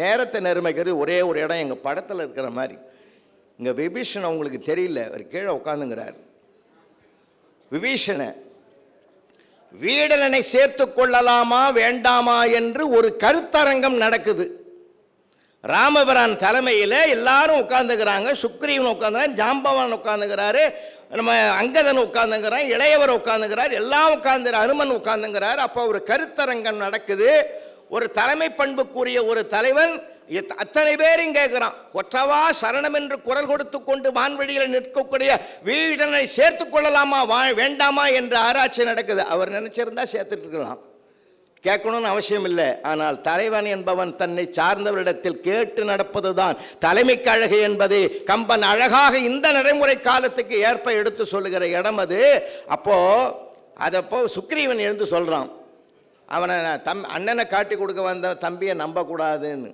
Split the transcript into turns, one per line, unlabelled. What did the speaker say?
நேரத்தை நெருமைக்கிறது ஒரே ஒரு இடம் எங்கள் படத்தில் இருக்கிற மாதிரி. இங்கே விபீஷணன் அவங்களுக்கு தெரியல அவர் கீழே உட்காந்துங்கிறார் விபீஷணன் வீடலனை சேர்த்து கொள்ளலாமா வேண்டாமா என்று ஒரு கருத்தரங்கம் நடக்குது. ராமபிரான் தலைமையில் எல்லாரும் உட்காந்துக்கிறாங்க சுக்ரீவன் உட்காந்துக்கிறான் ஜாம்பவான் உட்காந்துக்கிறாரு நம்ம அங்கதன் உட்காந்துங்கிறான் இளையவர் உட்காந்துக்கிறார் எல்லாம் உட்காந்து அனுமன் உட்காந்துங்கிறார் அப்போ ஒரு கருத்தரங்கம் நடக்குது. ஒரு தலைமை பண்புக்குரிய ஒரு தலைவன் அத்தனை பேரும் கேட்குறான். கொற்றவா சரணம் என்று குரல் கொடுத்து கொண்டு வான்வெளியில் நிற்கக்கூடிய வீடனை சேர்த்து கொள்ளலாமா? வா வேண்டாமா என்று ஆராய்ச்சி நடக்குது. அவர் நினைச்சிருந்தா சேர்த்துட்டு இருக்கலாம். கேட்கணும்னு அவசியம் இல்லை. ஆனால் தலைவன் என்பவன் தன்னை சார்ந்தவரிடத்தில் கேட்டு நடப்பதுதான். தலைமைக்கு அழகு என்பது கம்பன் அழகாக இந்த நடைமுறை காலத்துக்கு ஏற்ப எடுத்து சொல்லுகிற இடம் அது. அப்போ அதப்போ சுக்ரீவன் எழுந்து சொல்றான். அவனை தம் அண்ணனை காட்டி கொடுக்க வந்த தம்பியை நம்பக்கூடாதுன்னு.